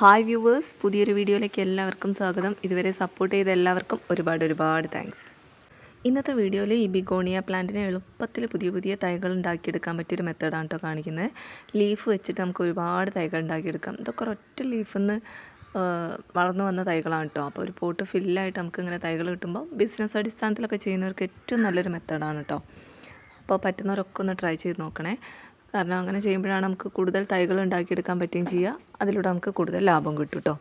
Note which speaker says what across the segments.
Speaker 1: Hi viewers പുതിയൊരു വീഡിയോയിലേക്ക് എല്ലാവർക്കും സ്വാഗതം. ഇതുവരെ സപ്പോർട്ട് ചെയ്ത എല്ലാവർക്കും ഒരുപാട് ഒരുപാട് താങ്ക്സ് ഇന്നത്തെ വീഡിയോയിൽ ഈ ബിഗോണിയ പ്ലാന്റിനെ എളുപ്പത്തിൽ പുതിയ പുതിയ തൈകൾ ഉണ്ടാക്കിയെടുക്കാൻ പറ്റിയൊരു മെത്തേഡാണ് കേട്ടോ കാണിക്കുന്നത് ലീഫ് വെച്ചിട്ട് നമുക്ക് ഒരുപാട് തൈകൾ ഉണ്ടാക്കിയെടുക്കാം. ഇതൊക്കെ ഒരൊറ്റ ലീഫിൽ നിന്ന് വളർന്നു വന്ന തൈകളാണ് കേട്ടോ അപ്പോൾ ഒരു പോട്ട് ഫില്ലായിട്ട് നമുക്ക് ഇങ്ങനെ തൈകൾ കിട്ടുമ്പോൾ ബിസിനസ് അടിസ്ഥാനത്തിലൊക്കെ ചെയ്യുന്നവർക്ക് ഏറ്റവും നല്ലൊരു മെത്തേഡാണ് കേട്ടോ അപ്പോൾ പറ്റുന്നവരൊക്കെ ഒന്ന് ട്രൈ ചെയ്ത് നോക്കണേ. കാരണം അങ്ങനെ ചെയ്യുമ്പോഴാണ് നമുക്ക് കൂടുതൽ തൈകൾ ഉണ്ടാക്കിയെടുക്കാൻ പറ്റുകയും ചെയ്യുക. അതിലൂടെ നമുക്ക് കൂടുതൽ ലാഭം കിട്ടും കേട്ടോ.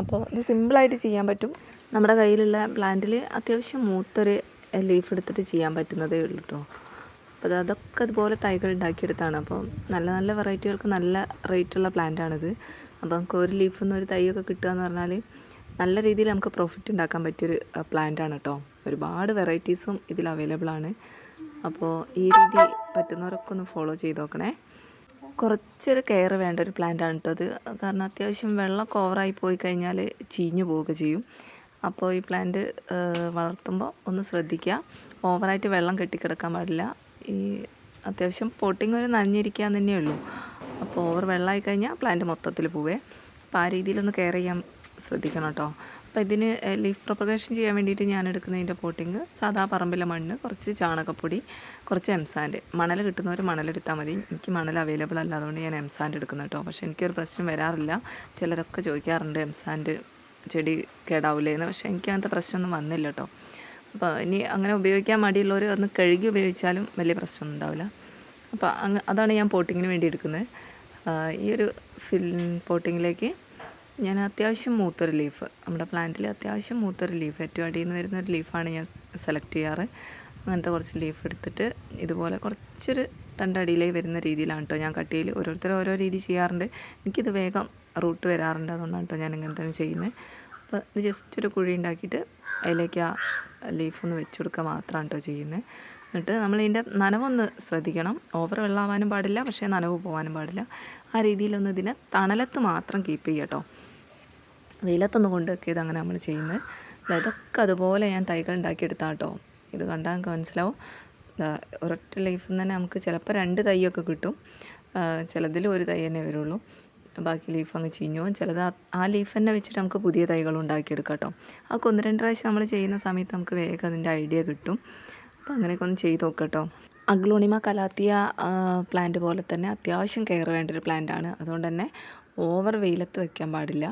Speaker 1: അപ്പോൾ ഇത് സിമ്പിളായിട്ട് ചെയ്യാൻ പറ്റും. നമ്മുടെ കയ്യിലുള്ള പ്ലാന്റിൽ അത്യാവശ്യം മൂത്തൊരു ലീഫ് എടുത്തിട്ട് ചെയ്യാൻ പറ്റുന്നതേ ഉള്ളൂ കേട്ടോ. അപ്പോൾ അതൊക്കെ അതുപോലെ തൈകൾ ഉണ്ടാക്കിയെടുത്താണ്. അപ്പോൾ നല്ല നല്ല വെറൈറ്റികൾക്ക് നല്ല റേറ്റുള്ള പ്ലാന്റാണിത്. അപ്പോൾ നമുക്ക് ഒരു ലീഫിൽ നിന്ന് ഒരു തൈയൊക്കെ കിട്ടുക എന്ന് പറഞ്ഞാൽ നല്ല രീതിയിൽ നമുക്ക് പ്രോഫിറ്റ് ഉണ്ടാക്കാൻ പറ്റിയൊരു പ്ലാന്റാണ് കേട്ടോ. ഒരുപാട് വെറൈറ്റീസും ഇതിൽ അവൈലബിൾ ആണ്. അപ്പോൾ ഈ രീതി പറ്റുന്നവരൊക്കെ ഒന്ന് ഫോളോ ചെയ്ത് നോക്കണേ കുറച്ചൊരു കെയർ വേണ്ട ഒരു പ്ലാന്റാണ് കേട്ടോ അത്. കാരണം അത്യാവശ്യം വെള്ളം ഓവറായി പോയി കഴിഞ്ഞാൽ ചീഞ്ഞു പോവുക ചെയ്യും. അപ്പോൾ ഈ പ്ലാന്റ് വളർത്തുമ്പോൾ ഒന്ന് ശ്രദ്ധിക്കുക ഓവറായിട്ട് വെള്ളം കെട്ടിക്കിടക്കാൻ പാടില്ല. ഈ അത്യാവശ്യം പൊട്ടിങ് ഒരു നനഞ്ഞിരിക്കാൻ തന്നെയുള്ളൂ അപ്പോൾ ഓവർ വെള്ളമായി കഴിഞ്ഞാൽ പ്ലാന്റ് മൊത്തത്തിൽ പോവേ. അപ്പോൾ ആ രീതിയിലൊന്ന് കെയർ ചെയ്യാൻ ശ്രദ്ധിക്കണം കേട്ടോ അപ്പോൾ ഇതിന് ലീഫ് പ്രൊപ്പഗേഷൻ ചെയ്യാൻ വേണ്ടിയിട്ട് ഞാൻ എടുക്കുന്നതിന്റെ പോട്ടിങ് സാധാ പറമ്പിലെ മണ്ണ് കുറച്ച് ചാണകപ്പൊടി കുറച്ച് എംസാൻഡ് മണൽ കിട്ടുന്നവർ മണലെടുത്താൽ മതി. എനിക്ക് മണൽ അവൈലബിൾ അല്ല അതുകൊണ്ട് ഞാൻ എംസാൻഡ് എടുക്കുന്നു കേട്ടോ. പക്ഷേ എനിക്കൊരു പ്രശ്നം വരാറില്ല. ചിലരൊക്കെ ചോദിക്കാറുണ്ട് എംസാൻഡ് ചെടി കേടാവില്ലേന്ന് പക്ഷേ എനിക്ക് അങ്ങനത്തെ പ്രശ്നമൊന്നും വന്നില്ല കേട്ടോ. അപ്പോൾ ഇനി അങ്ങനെ ഉപയോഗിക്കാൻ മടിയുള്ളവർ ഒന്ന് കഴുകി ഉപയോഗിച്ചാലും വലിയ പ്രശ്നമൊന്നും ഉണ്ടാവില്ല. അപ്പോൾ അതാണ് ഞാൻ പോട്ടിങ്ങിന് വേണ്ടി എടുക്കുന്നത്. ഈ ഒരു ഫിൽ പോട്ടിങ്ങിലേക്ക് ഞാൻ അത്യാവശ്യം മൂത്തൊരു ലീഫ് നമ്മുടെ പ്ലാന്റിൽ അത്യാവശ്യം മൂത്തൊരു ലീഫ് ഏറ്റവും അടിയിൽ നിന്ന് വരുന്ന ഒരു ലീഫാണ് ഞാൻ സെലക്ട് ചെയ്യാറ്. അങ്ങനത്തെ കുറച്ച് ലീഫ് എടുത്തിട്ട് ഇതുപോലെ കുറച്ചൊരു തണ്ടടിയിലേക്ക് വരുന്ന രീതിയിലാണ് കേട്ടോ ഞാൻ കട്ടിയിൽ ഓരോരുത്തർ ഓരോ രീതി ചെയ്യാറുണ്ട്. എനിക്കിത് വേഗം റൂട്ട് വരാറുണ്ട്. അതുകൊണ്ടാണ് കേട്ടോ ഞാൻ ഇങ്ങനെ തന്നെ ചെയ്യുന്നത് അപ്പോൾ ഇത് ജസ്റ്റ് ഒരു കുഴി ഉണ്ടാക്കിയിട്ട് അതിലേക്ക് ആ ലീഫ് ഒന്ന് വെച്ച് കൊടുക്കുക മാത്രമാണ് കേട്ടോ ചെയ്യുന്നത് എന്നിട്ട് നമ്മൾ ഇതിന്റെ നനവൊന്ന് ശ്രദ്ധിക്കണം. ഓവർ വെള്ളമാവാനും പാടില്ല. പക്ഷേ നനവ് പോകാനും പാടില്ല. ആ രീതിയിലൊന്ന് ഇതിനെ തണലത്ത് മാത്രം കീപ്പ് ചെയ്യാം കേട്ടോ വെയിലത്തൊന്ന് കൊണ്ട് വെക്കിയത് അങ്ങനെ നമ്മൾ ചെയ്യുന്നത് ഇതൊക്കെ അതുപോലെ ഞാൻ തൈകൾ ഉണ്ടാക്കിയെടുത്താൽ കേട്ടോ ഇത് കണ്ടാൽ നമുക്ക് മനസ്സിലാവും ഒരൊറ്റ ലൈഫിൽ നിന്ന് തന്നെ നമുക്ക് ചിലപ്പോൾ രണ്ട് തൈയൊക്കെ കിട്ടും. ചിലതിൽ ഒരു തൈ തന്നെ വരുള്ളൂ. ബാക്കി ലീഫ് അങ്ങ് ചീഞ്ഞു ചിലത് ആ ലീഫ് തന്നെ വെച്ചിട്ട് നമുക്ക് പുതിയ തൈകൾ ഉണ്ടാക്കിയെടുക്കാം കേട്ടോ അതൊക്കെ ഒന്ന് രണ്ട് പ്രാവശ്യം നമ്മൾ ചെയ്യുന്ന സമയത്ത് നമുക്ക് വേഗം അതിന്റെ ഐഡിയ കിട്ടും. അപ്പോൾ അങ്ങനെയൊക്കെ ഒന്ന് ചെയ്ത് നോക്കട്ടോ. അഗ്ലോണിമ കലാത്തിയ പ്ലാന്റ് പോലെ തന്നെ അത്യാവശ്യം കെയർ വേണ്ട ഒരു പ്ലാന്റാണ് അതുകൊണ്ട് തന്നെ ഓവർ വെയിലത്ത് വെക്കാൻ പാടില്ല.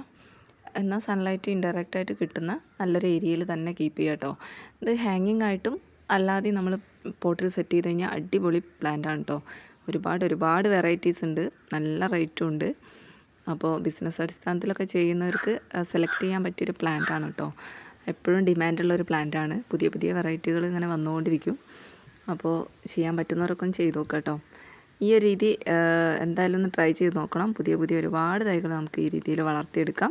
Speaker 1: എന്നാൽ സൺലൈറ്റ് ഇൻഡയറക്റ്റ് ആയിട്ട് കിട്ടുന്ന നല്ലൊരു ഏരിയയിൽ തന്നെ കീപ്പ് ചെയ്യുക കേട്ടോ ഇത് ഹാങ്ങിങ് ആയിട്ടും അല്ലാതെ നമ്മൾ പോട്ടിൽ സെറ്റ് ചെയ്ത് കഴിഞ്ഞാൽ അടിപൊളി പ്ലാന്റ് ആണ് കേട്ടോ ഒരുപാട് ഒരുപാട് വെറൈറ്റീസ് ഉണ്ട്. നല്ല റേറ്റും ഉണ്ട്. അപ്പോൾ ബിസിനസ് അടിസ്ഥാനത്തിലൊക്കെ ചെയ്യുന്നവർക്ക് സെലക്ട് ചെയ്യാൻ പറ്റിയൊരു പ്ലാന്റ് ആണ് കേട്ടോ എപ്പോഴും ഡിമാൻഡുള്ള ഒരു പ്ലാന്റ് ആണ്. പുതിയ പുതിയ വെറൈറ്റികൾ ഇങ്ങനെ വന്നുകൊണ്ടിരിക്കും. അപ്പോൾ ചെയ്യാൻ പറ്റുന്നവരൊക്കെ ചെയ്തു നോക്കാം കേട്ടോ ഈ ഒരു രീതി എന്തായാലും ഒന്ന് ട്രൈ ചെയ്ത് നോക്കണം. പുതിയ പുതിയ ഒരുപാട് തൈകൾ നമുക്ക് ഈ രീതിയിൽ വളർത്തിയെടുക്കാം.